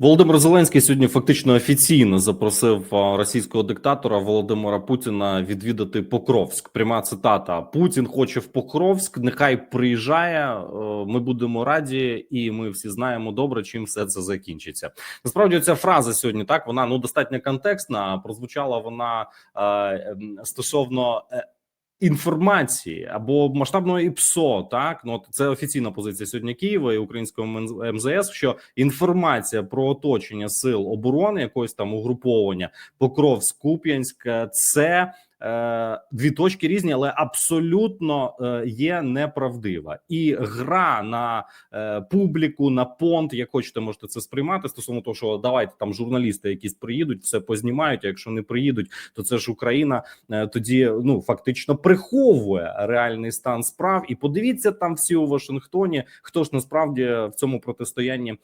Володимир Зеленський сьогодні фактично офіційно запросив російського диктатора Володимира Путіна відвідати Покровськ. Пряма цитата: Путін хоче в Покровськ. Нехай приїжджає. е, Ми будемо раді, і ми всі знаємо добре, чим все це закінчиться. Насправді ця фраза сьогодні так вона ну достатньо контекстна. Прозвучала вона е, стосовно. е, Інформації або масштабного ІПСО, так ну це офіційна позиція сьогодні Києва і українського МЗС. Що інформація про оточення сил оборони якогось там угруповання Покровськ, Куп'янськ, е, це дві точки різні, але абсолютно е, є неправдива. І гра на е, публіку, на понт, як хочете, можете це сприймати стосовно того, що давайте там журналісти якісь приїдуть, все познімають. А якщо не приїдуть, то це ж Україна е, тоді ну фактично приховує реальний стан справ. І подивіться там всі у Вашингтоні, хто ж насправді в цьому протистоянні е,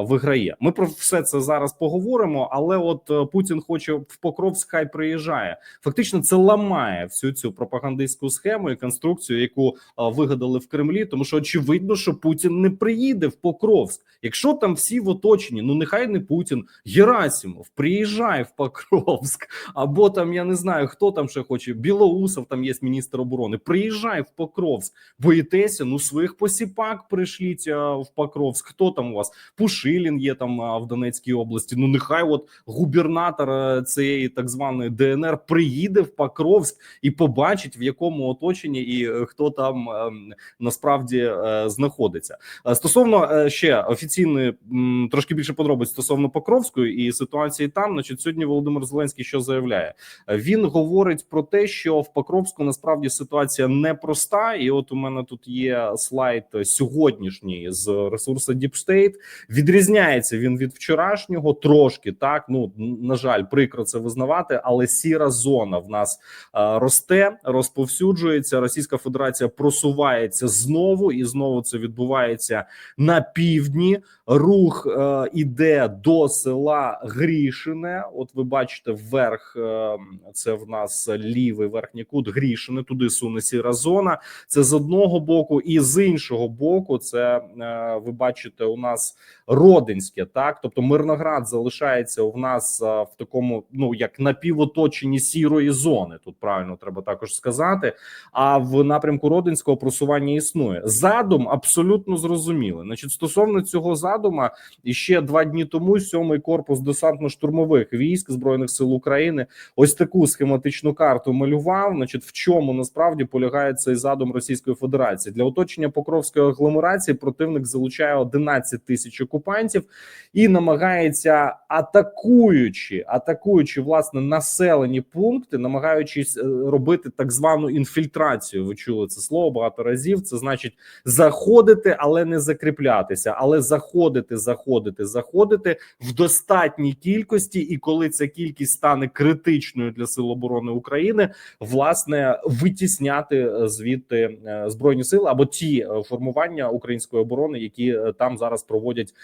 виграє. Ми про все це зараз поговоримо. Але от е, Путін хоче в Покровськ, хай приїжджає. Фактично, це ламає всю цю пропагандистську схему і конструкцію, яку е, вигадали в Кремлі. Тому що очевидно, що Путін не приїде в Покровськ. Якщо там всі в оточенні, ну нехай не Путін, Герасимов, приїжджай в Покровськ, або там я не знаю, хто там ще хоче. Білоусов там є міністр оборони. Приїжджай в Покровськ. Боїтеся, ну своїх посіпак пришліть а, в Покровськ. Хто там у вас? Пушилін є там а, в Донецькій області. Ну нехай от губернатор е, цієї так званої ДНР приїде в Покровськ і побачить в якому оточенні і е, хто там ем, насправді е, знаходиться. Е, Стосовно ще офіційної трошки більше подробиць стосовно Покровської і ситуації там, значить, сьогодні Володимир Зеленський що заявляє? Він говорить про те, що в Покровську насправді ситуація непроста, і от у мене тут є слайд сьогоднішній з ресурсу State. Відрізняється він від вчорашнього трошки. Так ну на жаль, прикро це визнавати, але сіра зона в нас росте, розповсюджується. Російська Федерація просувається знову, і знову це відбувається на півдні. Рух е, іде до села Грішине. От ви бачите, вверх е, це в нас лівий верхній кут Грішине. Туди суне сіра зона. Це з одного боку, і з іншого боку, це е, ви бачите, у нас Родинське. Так, тобто Мирноград залишається у нас е, в такому, ну як напівоточенні сірої зони. Тут правильно треба також сказати. А в напрямку Родинського просування існує задум абсолютно зрозумілий. Значить, стосовно цього задума, і ще два дні тому сьомий корпус десантно-штурмових військ збройних сил України ось таку схематичну карту малював. Значить, в чому насправді полягає цей задум Російської Федерації для оточення Покровської агломерації. Противник залучає 11 тисяч окупантів і намагається атакуючи, атакуючи власне населені пункти, намагаючись е, робити так звану інфільтрацію. Ви чули це слово багато разів. Це значить заходити, але не закріплятися, але заходити, заходити, заходити в достатній кількості. І коли ця кількість стане критичною для сил оборони України, власне витісняти е, звідти е, збройні сили або ті е, формування української оборони, які там зараз проводять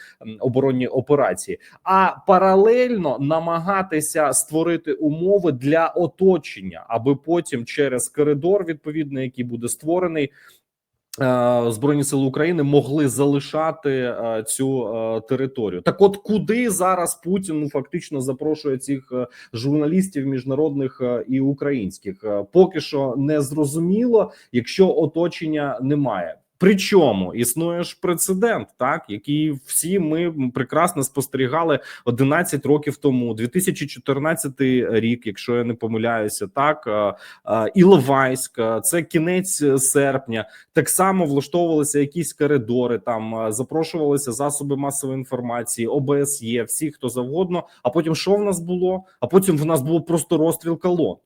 оборонні операції, а паралельно намагатися створити умови для оточення, аби потім через коридор, відповідно, який буде створений. Е, Збройні сили України могли залишати е, цю е, територію. Так, от куди зараз Путін ну, фактично запрошує цих журналістів міжнародних і українських? Поки що не зрозуміло, якщо оточення немає. Причому існує ж прецедент, так який всі ми прекрасно спостерігали 11 років тому, 2014 рік, якщо я не помиляюся, так е, е, Іловайськ, е, це кінець серпня. Так само влаштовувалися якісь коридори, там запрошувалися засоби масової інформації, ОБСЄ, всі хто завгодно. А потім що в нас було? А потім в нас було просто розстріл колон.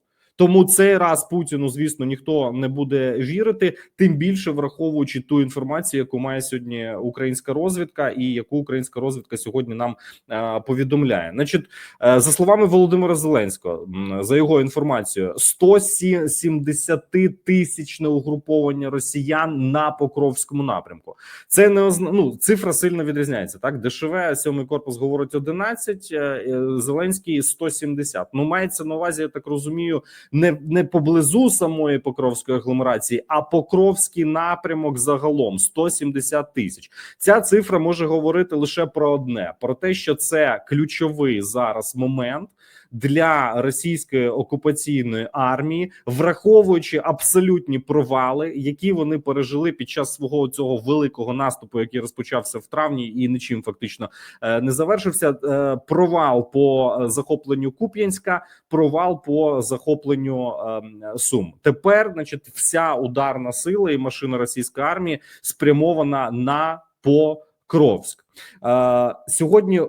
Тому цей раз Путіну, звісно, ніхто не буде вірити, тим більше враховуючи ту інформацію, яку має сьогодні українська розвідка, і яку українська розвідка сьогодні нам е, повідомляє. Значить, е, за словами Володимира Зеленського, за його інформацією, 170 тисячне угруповання росіян на Покровському напрямку. Це не озна... ну, цифра сильно відрізняється. Так, ДШВ, сьомий корпус говорить 11, е, е, Зеленський 170. Ну мається на увазі, я так розумію, не, не поблизу самої Покровської агломерації, а Покровський напрямок загалом 170 тисяч. Ця цифра може говорити лише про одне: про те, що це ключовий зараз момент для російської окупаційної армії, враховуючи абсолютні провали, які вони пережили під час свого цього великого наступу, який розпочався в травні, і нічим фактично е, не завершився. Е, Провал по захопленню Куп'янська, провал по захопленню ем, Сум. Тепер, значить, вся ударна сила і машина російської армії спрямована на Покровськ. Е, Сьогодні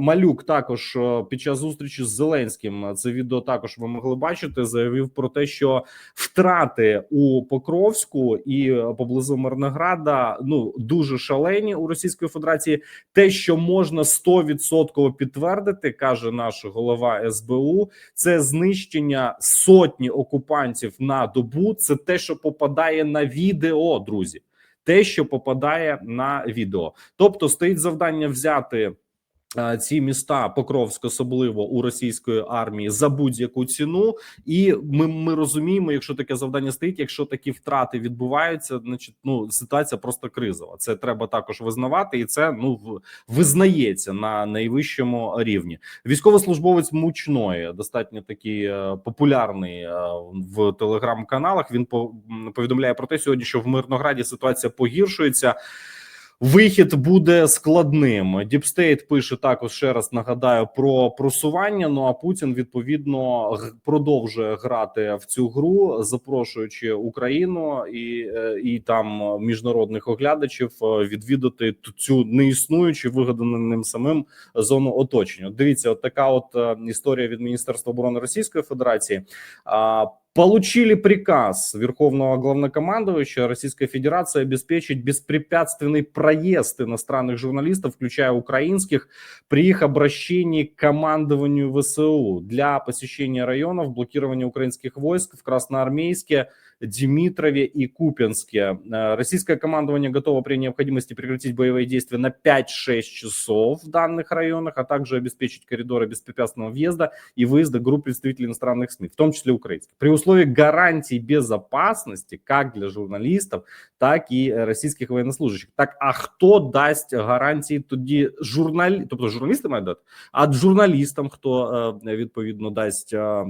Малюк також е, під час зустрічі з Зеленським е, це відео також ви могли бачити. Заявив про те, що втрати у Покровську і е, поблизу Мирнограда ну дуже шалені у Російської Федерації. Те, що можна 100% підтвердити, каже наш голова СБУ, це знищення сотні окупантів на добу. Це те, що попадає на відео, друзі. Те, що попадає на відео, тобто стоїть завдання взяти ці міста Покровськ, особливо у російської армії, за будь-яку ціну, і ми, ми розуміємо, якщо таке завдання стоїть, якщо такі втрати відбуваються, значить ну ситуація просто кризова. Це треба також визнавати, і це ну визнається на найвищому рівні. Військовослужбовець мучної достатньо такий е, популярний е, в телеграм-каналах. Він по- повідомляє про те сьогодні, що в Мирнограді ситуація погіршується. Вихід буде складним. Діпстейт пише також ще раз нагадаю про просування. Ну а Путін відповідно продовжує грати в цю гру, запрошуючи Україну і, е, і там міжнародних оглядачів е, відвідати цю неіснуючу вигадану ним самим зону оточення. Дивіться, от така от е, історія від Міністерства оборони Російської Федерації. Получили приказ Верховного Главнокомандующего Российской Федерации обеспечить беспрепятственный проезд иностранных журналистов, включая украинских, при их обращении к командованию ВСУ для посещения районов, блокирования украинских войск в Красноармейске, Димитрове и Купинске. Э, Российское командование готово при необходимости прекратить боевые действия на 5-6 часов в данных районах, а также обеспечить коридоры беспрепятственного въезда и выезда групп представителей иностранных СМИ, в том числе украинских, при условии гарантий безопасности как для журналистов, так і е, російських воєннослужащих. Так, а хто дасть гарантії тоді журналі... тобто журналісти мають дати, а журналістам хто е, відповідно дасть. е,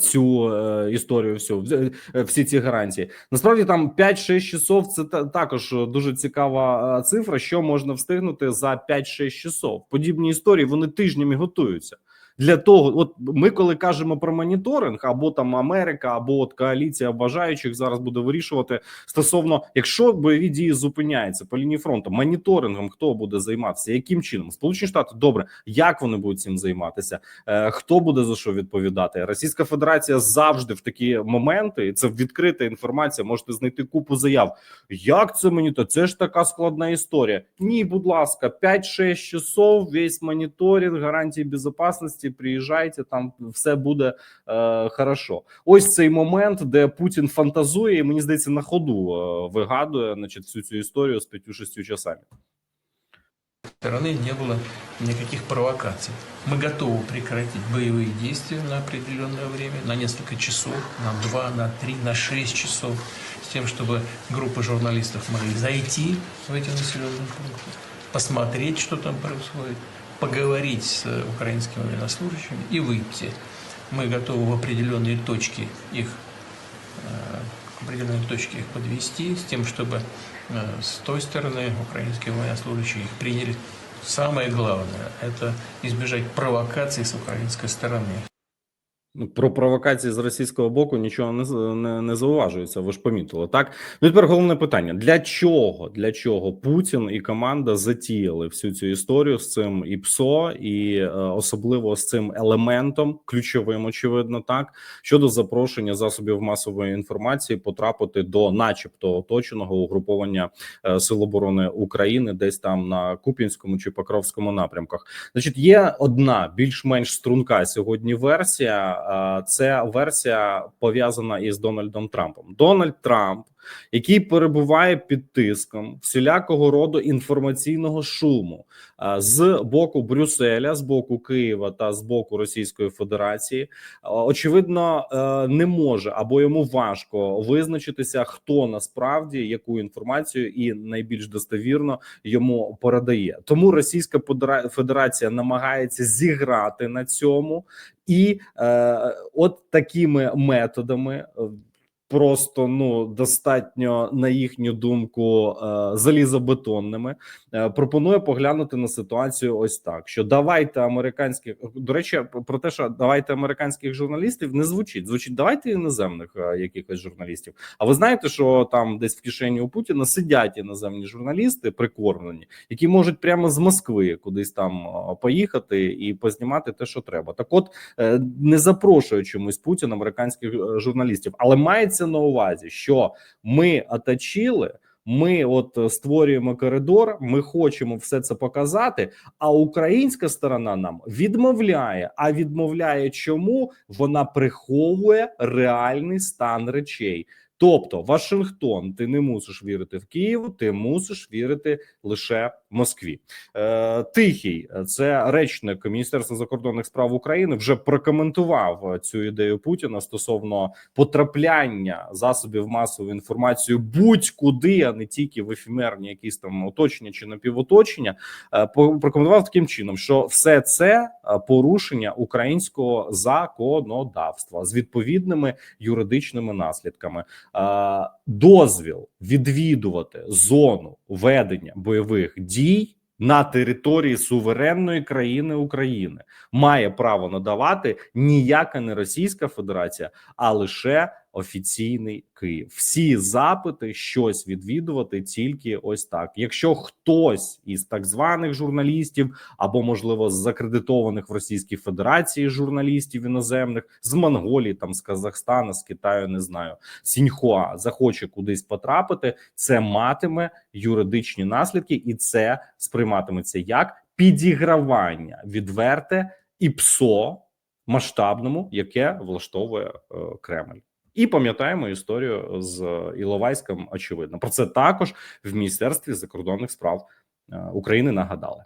Цю історію, всю всі ці гарантії насправді там 5-6 часов. Це та- також дуже цікава е, цифра. Що можна встигнути за 5-6 часов? Подібні історії вони тижнями готуються для того. От ми, коли кажемо про моніторинг, або там Америка, або от коаліція бажаючих зараз буде вирішувати стосовно, якщо бойові дії зупиняються по лінії фронту, моніторингом хто буде займатися, яким чином Сполучені Штати добре, як вони будуть цим займатися, Е, хто буде за що відповідати? Російська Федерація завжди в такі моменти, і це відкрита інформація. Можете знайти купу заяв. Як це мені то? Це ж така складна історія. Ні, будь ласка, 5-6 часов, весь моніторинг, гарантії безпечності. Приїжджайте, там все буде е, хорошо. Ось цей момент, де Путін фантазує, і мені здається, на ходу е, вигадує значить, всю цю історію з 5-6 часами. стороны не было никаких провокаций. Мы готовы прекратить боевые действия на определенное время, на несколько часов, на 2, на 3, на 6 часов, с тем, чтобы группы журналистов могли зайти в эти населенные пункты, посмотреть, что там происходит, поговорить с украинскими военнослужащими и выйти. Мы готовы в определенные точки их э, к определенной точке их подвести, с тем, чтобы э, с той стороны украинские военнослужащие их приняли. Самое главное – это избежать провокаций с украинской стороны. Ну, Про провокації з російського боку нічого не, не, не зауважується. Ви ж помітили, так? Ну тепер головне питання: для чого? Для чого Путін і команда затіяли всю цю історію з цим і ПСО, і е, особливо з цим елементом, ключовим, очевидно, так щодо запрошення засобів масової інформації потрапити до, начебто, оточеного угруповання е, Сил оборони України, десь там на Куп'янському чи Покровському напрямках. Значить, є одна більш-менш струнка сьогодні версія. А, Це версія пов'язана із Дональдом Трампом. Дональд Трамп який перебуває під тиском всілякого роду інформаційного шуму з боку Брюсселя, з боку Києва та з боку Російської Федерації, очевидно, е, не може або йому важко визначитися, хто насправді яку інформацію і найбільш достовірно йому передає. Тому Російська Федерація намагається зіграти на цьому, і е, от такими методами. Просто ну достатньо на їхню думку е, залізобетонними е, пропонує поглянути на ситуацію ось так: що давайте американських до речі, про те, що давайте американських журналістів не звучить. Звучить давайте іноземних е, якихось журналістів. А ви знаєте, що там десь в кишені у Путіна сидять іноземні журналісти прикормлені, які можуть прямо з Москви кудись там поїхати і познімати те, що треба. Так, от не запрошує чомусь Путін американських журналістів, але мається на увазі, що ми оточили. Ми от е, створюємо коридор, ми хочемо все це показати. А українська сторона нам відмовляє. А відмовляє чому вона приховує реальний стан речей. Тобто, Вашингтон, ти не мусиш вірити в Київ, ти мусиш вірити лише Москві. Е, Тихий, це речник Міністерства закордонних справ України, вже прокоментував е, цю ідею Путіна стосовно потрапляння засобів масової інформації будь-куди, а не тільки в ефемерні якісь там оточення чи напівоточення. Е, прокоментував таким чином, що все це е, порушення українського законодавства з відповідними юридичними наслідками. Е, Дозвіл відвідувати зону ведення бойових дій на території суверенної країни України. Має право надавати ніяка не Російська Федерація, а лише офіційний Київ. Всі запити щось відвідувати тільки ось так. Якщо хтось із так званих журналістів або, можливо, з закредитованих в Російській Федерації журналістів іноземних з Монголії, там з Казахстана, з Китаю, не знаю, Сіньхуа захоче кудись потрапити, це матиме юридичні наслідки, і це сприйматиметься як підігравання відверте і ПСО масштабному, яке влаштовує е, Кремль. І пам'ятаємо історію з Іловайськом. Очевидно, про це також в міністерстві закордонних справ е, України нагадали.